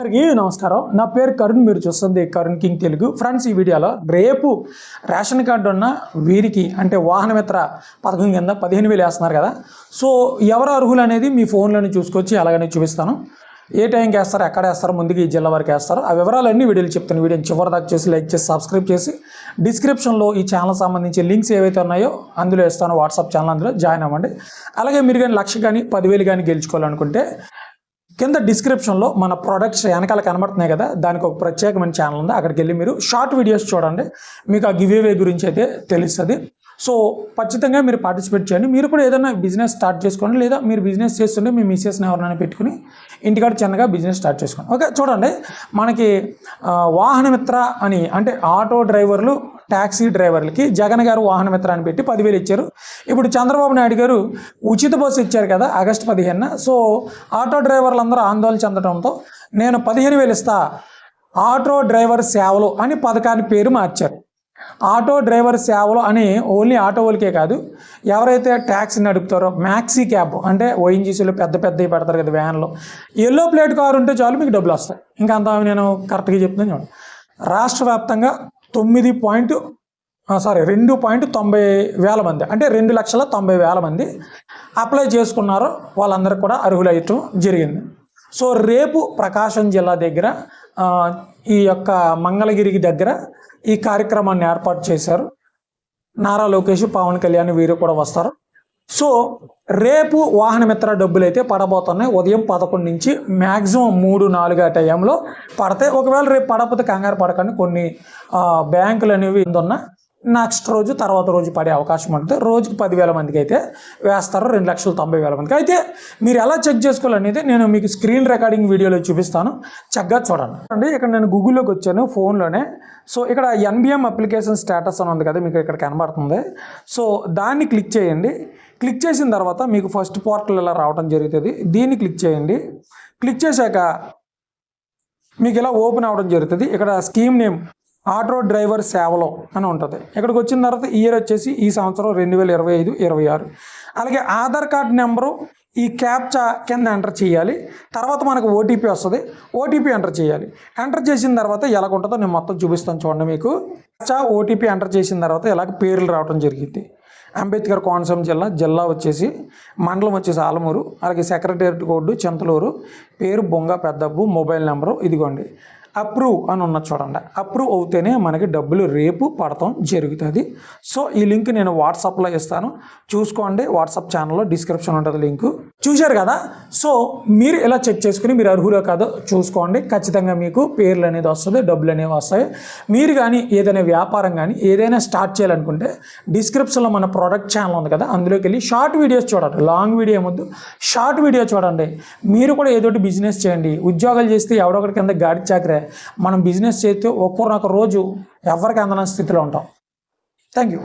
అందరికీ నమస్కారం. నా పేరు కరుణ్ మీరు చూస్తుంది కరుణ్ కింగ్ తెలుగు. ఫ్రెండ్స్ ఈ వీడియోలో రేపు రేషన్ కార్డు ఉన్న వీరికి అంటే వాహనమిత్ర పథకం కింద పదిహేను వేలు వేస్తున్నారు కదా. సో ఎవరు అర్హులు అనేది మీ ఫోన్లోనే చూసుకొచ్చి అలాగనే చూపిస్తాను. ఏ టైంకి వేస్తారు ఎక్కడ వేస్తారు ముందుకు ఈ జిల్లా వరకు వేస్తారు. ఆ వివరాలన్నీ వీడియోలు చెప్తాను. వీడియోని చివరి దాకా చేసి లైక్ చేసి సబ్స్క్రైబ్ చేసి డిస్క్రిప్షన్లో ఈ ఛానల్ సంబంధించి లింక్స్ ఏవైతే ఉన్నాయో అందులో ఇస్తాను వాట్సాప్ ఛానల్ అందులో జాయిన్ అవ్వండి. అలాగే మీరు కానీ లక్ష కానీ పదివేలు కానీ గెలుచుకోవాలనుకుంటే కింద డిస్క్రిప్షన్లో మన ప్రొడక్ట్స్ వెనకాల కనబడుతున్నాయి కదా దానికి ఒక ప్రత్యేకమైన ఛానల్ ఉంది. అక్కడికి వెళ్ళి మీరు షార్ట్ వీడియోస్ చూడండి. మీకు ఆ గివ్ అవే గురించి అయితే తెలుస్తుంది. సో ఖచ్చితంగా మీరు పార్టిసిపేట్ చేయండి. మీరు కూడా ఏదైనా బిజినెస్ స్టార్ట్ చేసుకోండి. లేదా మీరు బిజినెస్ చేస్తుంటే మీ మిస్సెస్ని ఎవరైనా పెట్టుకుని ఇంటికాడ చిన్నగా బిజినెస్ స్టార్ట్ చేసుకోండి. ఓకే చూడండి. మనకి వాహనమిత్ర అని అంటే ఆటో డ్రైవర్లు ట్యాక్సీ డ్రైవర్లకి జగన్ గారు వాహనమిత్ర అని పెట్టి పదివేలు ఇచ్చారు. ఇప్పుడు చంద్రబాబు నాయుడు గారు ఉచిత బస్సు ఇచ్చారు కదా ఆగస్టు పదిహేనున. సో ఆటో డ్రైవర్లందరూ ఆందోళన చెందడంతో నేను పదిహేను వేలు ఇస్తా ఆటో డ్రైవర్ సేవలు అని పథకాన్ని పేరు మార్చారు. ఆటో డ్రైవర్ సేవలు అని ఓన్లీ ఆటో వాళ్ళకే కాదు ఎవరైతే ట్యాక్సీ నడుపుతారో మ్యాక్సీ క్యాబ్ అంటే ఓఎన్జీసీలో పెద్ద పెద్దవి పెడతారు కదా వ్యాన్లో. ఎల్లో ప్లేట్ కారు ఉంటే చాలు మీకు డబ్బులు వస్తాయి. ఇంకా అంత నేను కరెక్ట్గా చెప్తున్నాను చూడండి. రాష్ట్ర వ్యాప్తంగా తొమ్మిది పాయింట్ సారీ రెండు పాయింట్ తొంభై వేల మంది అంటే రెండు లక్షల తొంభై వేల మంది అప్లై చేసుకున్నారు. వాళ్ళందరికీ కూడా అర్హులయ్యటం జరిగింది. సో రేపు ప్రకాశం జిల్లా దగ్గర ఈ యొక్క మంగళగిరికి దగ్గర ఈ కార్యక్రమాన్ని ఏర్పాటు చేశారు. నారా లోకేష్ పవన్ కళ్యాణ్ వీరు కూడా వస్తారు. సో రేపు వాహనమిత్ర డబ్బులు అయితే పడబోతున్నాయి. ఉదయం పదకొండు నుంచి మ్యాక్సిమం మూడు నాలుగు ఆ టైంలో పడతాయి. ఒకవేళ రేపు పడకపోతే కంగారు పడకండి. కొన్ని బ్యాంకులు అనేవి ఉన్న నెక్స్ట్ రోజు తర్వాత రోజు పడే అవకాశం ఉంటుంది రోజుకి పదివేల మందికి అయితే వేస్తారు రెండు లక్షల తొంభై వేల మందికి. అయితే మీరు ఎలా చెక్ చేసుకోవాలనేది నేను మీకు స్క్రీన్ రికార్డింగ్ వీడియోలో చూపిస్తాను. చక్కగా చూడండి. అండి ఇక్కడ నేను గూగుల్లోకి వచ్చాను ఫోన్లోనే. సో ఇక్కడ ఎన్బిఎం అప్లికేషన్ స్టేటస్ అని ఉంది కదా మీకు ఇక్కడ కనబడుతుంది. సో దాన్ని క్లిక్ చేయండి. క్లిక్ చేసిన తర్వాత మీకు ఫస్ట్ పోర్టల్ ఇలా రావడం జరుగుతుంది. దీన్ని క్లిక్ చేయండి. క్లిక్ చేశాక మీకు ఇలా ఓపెన్ అవ్వడం జరుగుతుంది. ఇక్కడ స్కీమ్ నేమ్ ఆటో డ్రైవర్ సేవలో అని ఉంటుంది. ఇక్కడికి వచ్చిన తర్వాత ఇయర్ వచ్చేసి ఈ సంవత్సరం రెండు వేల ఇరవై ఐదు ఇరవై ఆరు. అలాగే ఆధార్ కార్డ్ నెంబరు ఈ క్యాప్చా కింద ఎంటర్ చేయాలి. తర్వాత మనకు ఓటీపీ వస్తుంది. ఓటీపీ ఎంటర్ చేయాలి. ఎంటర్ చేసిన తర్వాత ఎలా ఉంటుందో నేను మొత్తం చూపిస్తాను చూడండి మీకు. క్యాప్చా ఓటీపీ ఎంటర్ చేసిన తర్వాత ఇలాగ పేర్లు రావడం జరిగింది. అంబేద్కర్ కోనసీమ జిల్లా జిల్లా వచ్చేసి మండలం వచ్చేసి ఆలమూరు అలాగే సెక్రటేరియట్ కోడ్ చింతలూరు పేరు బొంగ పెద్దబ్బు మొబైల్ నెంబరు ఇదిగోండి. అప్రూవ్ అని ఉన్న చూడండి. అప్రూవ్ అవుతేనే మనకి డబ్బులు రేపు పడతాం జరుగుతుంది. సో ఈ లింక్ నేను వాట్సాప్లో ఇస్తాను. చూసుకోండి వాట్సాప్ ఛానల్లో డిస్క్రిప్షన్ ఉంటుంది లింక్. చూశారు కదా? సో మీరు ఇలా చెక్ చేసుకుని మీరు అర్హులో కాదో చూసుకోండి. ఖచ్చితంగా మీకు పేర్లు అనేది వస్తుంది డబ్బులు అనేవి వస్తాయి. మీరు కానీ ఏదైనా వ్యాపారం కానీ ఏదైనా స్టార్ట్ చేయాలనుకుంటే డిస్క్రిప్షన్లో మన ప్రోడక్ట్ ఛానల్ ఉంది కదా? అందులోకి వెళ్ళి షార్ట్ వీడియోస్ చూడండి. లాంగ్ వీడియో ముందు షార్ట్ వీడియో చూడండి. మీరు కూడా ఏదోటి బిజినెస్ చేయండి. ఉద్యోగాలు చేస్తే ఎవడొకటి కింద గాడి చాకరే మనం బిజినెస్ చేస్తే ఒక్కొక్క రోజు ఎవరికి అందన స్థితిలో ఉంటాం. Thank you